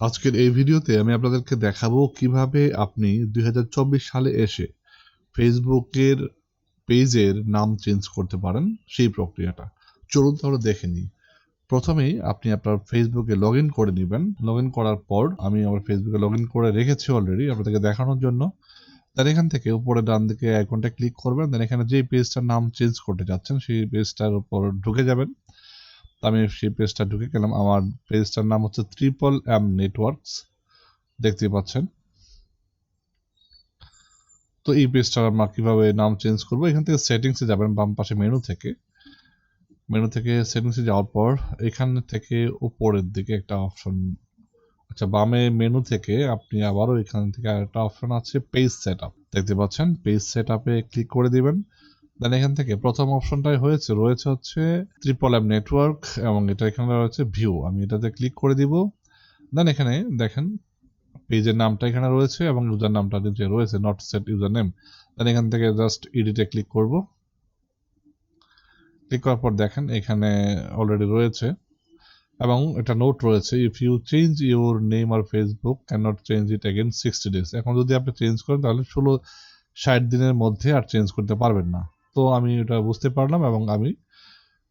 আজকের এই ভিডিওতে আমি আপনাদেরকে দেখাবো কীভাবে আপনি দু হাজার চব্বিশ সালে এসে ফেসবুকের পেজের নাম চেঞ্জ করতে পারেন সেই প্রক্রিয়াটা। চলুন তাহলে দেখে নিই। প্রথমেই আপনি আপনার ফেসবুকে লগ ইন করে নেবেন। লগ ইন করার পর আমি আমার ফেসবুকে লগ ইন করে রেখেছি অলরেডি আপনাদেরকে দেখানোর জন্য। দেন এখান থেকে উপরে ডান দিকে আইকনটা ক্লিক করবেন। দেন এখানে যে পেজটার নাম চেঞ্জ করতে যাচ্ছেন, সেই পেজটার উপর ঢুকে যাবেন। আমি সেই পেজটা ঢুকে গেলাম। আমার পেজটার নাম হচ্ছে ট্রিপল এম নেটওয়ার্কস দেখতে পাচ্ছেন। তো এই পেজটার আমরা কীভাবে নাম চেঞ্জ করব? এখান থেকে সেটিংসে যাবেন, বাম পাশে মেনু থেকে। মেনু থেকে সেটিংসে যাওয়ার পর এখান থেকে উপরের দিকে একটা অপশন আচ্ছা বামে মেনু থেকে আপনি আবারও এখান থেকে একটা অপশন আছে পেজ সেট আপ দেখতে পাচ্ছেন? পেজ সেট আপে ক্লিক করে দিবেন। দেন এখান থেকে প্রথম অপশনটাই হয়েছে, রয়েছে হচ্ছে ত্রিপল এম নেটওয়ার্ক এবং এটা এখানে রয়েছে ভিউ আমি এটাতে ক্লিক করে দিব। দেন এখানে দেখেন পেজের নামটা এখানে রয়েছে এবং ইউজার নামটা যে রয়েছে not set user name then এখান থেকে জাস্ট এডিটে ক্লিক করব। ক্লিক করার পর দেখেন, এখানে অলরেডি রয়েছে। এবং এটা নোট রয়েছে if you change your name R Facebook can not change it again sixty days এখন যদি আপনি চেঞ্জ করেন, তাহলে ষোলো, ষাট দিনের মধ্যে আর চেঞ্জ করতে পারবেন না। তো আমি ওটা বুঝতে পারলাম এবং আমি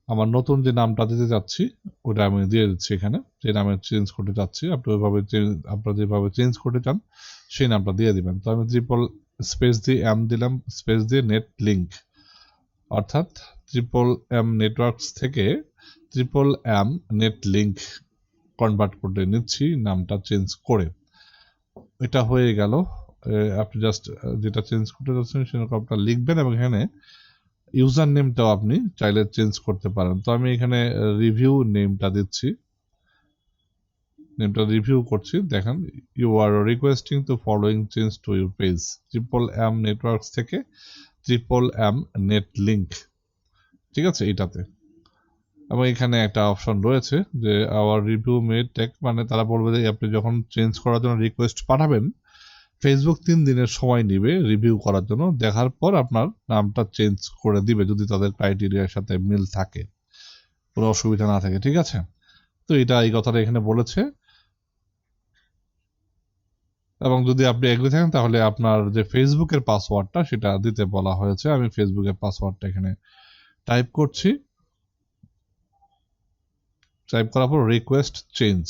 আমার নতুন যে নামটা দিতে যাচ্ছি, ওটা আমি দিয়ে দিচ্ছি এখানে। যে নামে চেঞ্জ করতে চাচ্ছি আপনি ওইভাবে আপনারা যেভাবে চেঞ্জ করতে চান সেই নামটা দিয়ে দিবেন। তো আমি ট্রিপল স্পেস দিয়ে এম দিলাম স্পেস দিয়ে নেট লিঙ্ক অর্থাৎ ট্রিপল এম নেটওয়ার্কস থেকে triple M net link convert করে নিচ্ছি নামটা চেঞ্জ করে। এটা হয়ে গেল আপনি জাস্ট যেটা চেঞ্জ করতে যাচ্ছেন সেটা আপনার লিখবেন এবং এখানে ইউজার নেমটাও আপনি চাইলে চেঞ্জ করতে পারেন। তো আমি এখানে রিভিউ নেমটা দিচ্ছি। নেমটা রিভিউ করছি। দেখেন you are requesting to following change to your page triple M networks থেকে ট্রিপল এম নেট লিঙ্ক ঠিক আছে এটাতে এবং এখানে একটা অপশন রয়েছে যে আওয়ার রিভিউ মে টেক মানে তারা বলবে যে, আপনি যখন চেঞ্জ করার জন্য রিকোয়েস্ট পাঠাবেন ফেসবুক তিন দিনের সময় নিবে রিভিউ করার জন্য। দেখার পর আপনার নামটা চেঞ্জ করে দিবে যদি তাদের ক্রাইটেরিয়ার সাথে মিল থাকে। কোনো অসুবিধা না থাকে, ঠিক আছে? তো এটা এই কথাটা এখানে বলেছে। এবং যদি আপনি এগ্রি থাকেন, তাহলে আপনার যে ফেসবুকের পাসওয়ার্ডটা সেটা দিতে বলা হয়েছে। আমি ফেসবুকের পাসওয়ার্ডটা এখানে টাইপ করছি। টাইপ করার পর রিকোয়েস্ট চেঞ্জ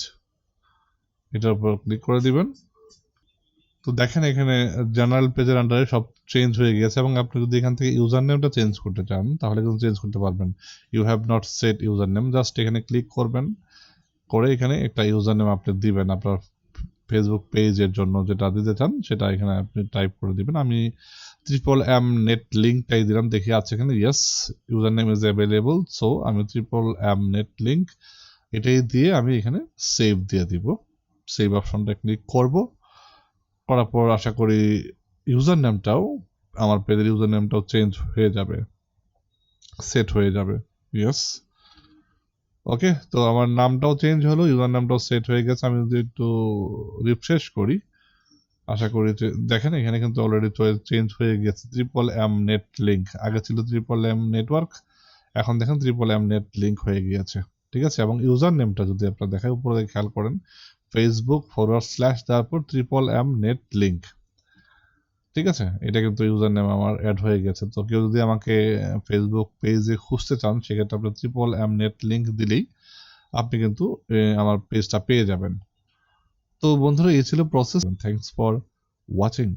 এটার উপর ক্লিক করে দিবেন। তো দেখেন এখানে জেনারেল পেজের আন্ডারে সব চেঞ্জ হয়ে গেছে এবং আপনি যদি এখান থেকে ইউজার নেমটা চেঞ্জ করতে চান, তাহলে কিন্তু চেঞ্জ করতে পারবেন। You have not set user name just এখানে ক্লিক করবেন, করে এখানে একটা ইউজার নেম আপনি দিবেন আপনার ফেসবুক পেজের জন্য যেটা দিতে চান, সেটা এখানে আপনি টাইপ করে দিবেন। আমি ট্রিপল এম নেট লিঙ্কটাই দিলাম, দেখি আছে এখানে yes user name is available so আমি ট্রিপল এম নেট লিঙ্ক এটাই দিয়ে আমি এখানে সেভ দিয়ে দিব। সেভ অপশনটা ক্লিক করব। করার পর আশা করি ইউজার নেমটাও আমার পেজের ইউজার নেমটাও চেঞ্জ হয়ে যাবে। সেট হয়ে যাবে। ইয়েস ওকে তো আমার নামটাও চেঞ্জ হলো ইউজার নামটাও সেট হয়ে গেছে। আমি যদি একটু রিফ্রেশ করি, আশা করি দেখেন এখানে কিন্তু অলরেডি চেঞ্জ হয়ে গেছে। ট্রিপল এম নেট লিঙ্ক আগে ছিল ট্রিপল এম নেটওয়ার্ক এখন দেখেন ট্রিপল এম নেট লিঙ্ক হয়ে গিয়েছে। ঠিক আছে? এবং ইউজার নেমটা যদি আপনারা দেখেন উপরে খেয়াল করেন ফেসবুক ফরওয়ার্ড স্ল্যাশ তারপর ট্রিপল এম নেট লিঙ্ক ঠিক আছে? এটা কিন্তু ইউজার নেম আমার অ্যাড হয়ে গেছে। তো কেউ যদি আমাকে ফেসবুক পেজে খুঁজতে চান, সেক্ষেত্রে আপনি ট্রিপল এম নেট লিঙ্ক দিলেই আপনি কিন্তু আমার পেজটা পেয়ে যাবেন। তো বন্ধুরা, এই ছিল প্রসেস থ্যাংকস ফর ওয়াচিং